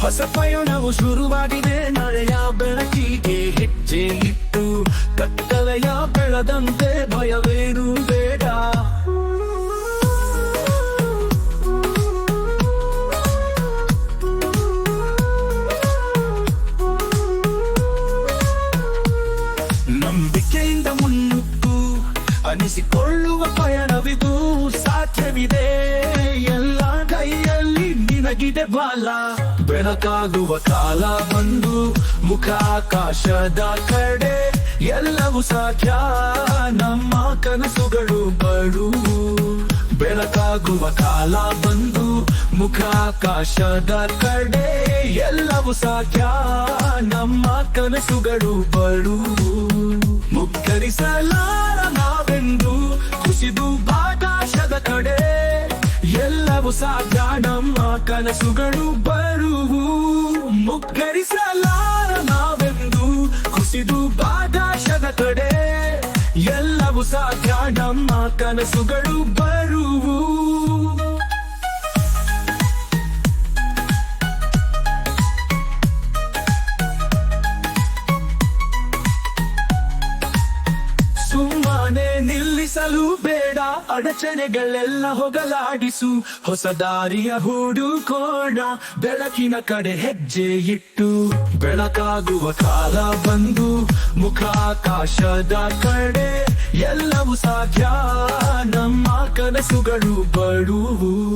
ಹೊಸ ಪಯಣವು ಶುರುವಾಗಿದೆ. ನಳೆಯ ಬೆಳಕಿಗೆ ಹೆಜ್ಜೆ ಇಟ್ಟು ಕತ್ತಲೆಯ ಬೆಳದಂತೆ ಭಯವೇನು ಬೇಡ. ನಂಬಿಕೆಯಿಂದ ಮುನ್ನುಗ್ಗು ಅನಿಸಿಕೊಳ್ಳುವ ಪಯಣವಿದು ಸಾಧ್ಯವಿದೆ ನಿನಗಿದೆ ಬಾಲ ಬೆಳಕಾಗುವ ಕಾಲ ಬಂದು ಮುಖ ಆಕಾಶದ ಕಡೆ ಎಲ್ಲವೂ ಸಾಧ್ಯ. ನಮ್ಮ ಕನಸುಗಳು ಬಡು ಬೆಳಕಾಗುವ ಕಾಲ ಬಂದು ಮುಖ ಆಕಾಶದ ಕಡೆ ಎಲ್ಲವೂ ಸಾಧ್ಯ. ನಮ್ಮ ಕನಸುಗಳು ಬಡು ಮುಕ್ಕರಿಸಲಾರ ನಾವೆಂದು ಕಡೆ ಎಲ್ಲವೂ ಸಾಧ್ಯ ಕನಸುಗಳು ಬರುವು. ಮುಗ್ಗರಿಸಲಾರ ನಾವೆಂದು ಕುಸಿದು ಬಾದಾಶದ ಕಡೆ ಎಲ್ಲವೂ ಸಾಧ್ಯ ನಮ್ಮ ಕನಸುಗಳು ಬರುವು. ನಿಲ್ಲಿಸಲು ಬೇಡ. ಅಡಚಣೆಗಳೆಲ್ಲ ಹೋಗಲಾಡಿಸು. ಹೊಸ ದಾರಿಯ ಹುಡುಕೋಣ. ಬೆಳಕಿನ ಕಡೆ ಹೆಜ್ಜೆ ಇಟ್ಟು. ಬೆಳಕಾಗುವ ಕಾಲ ಬಂದು. ಮುಖಾಕಾಶದ ಕಡೆ ಎಲ್ಲವೂ ಸಾಧ್ಯ. ನಮ್ಮ ಕನಸುಗಳು ಬಡುವು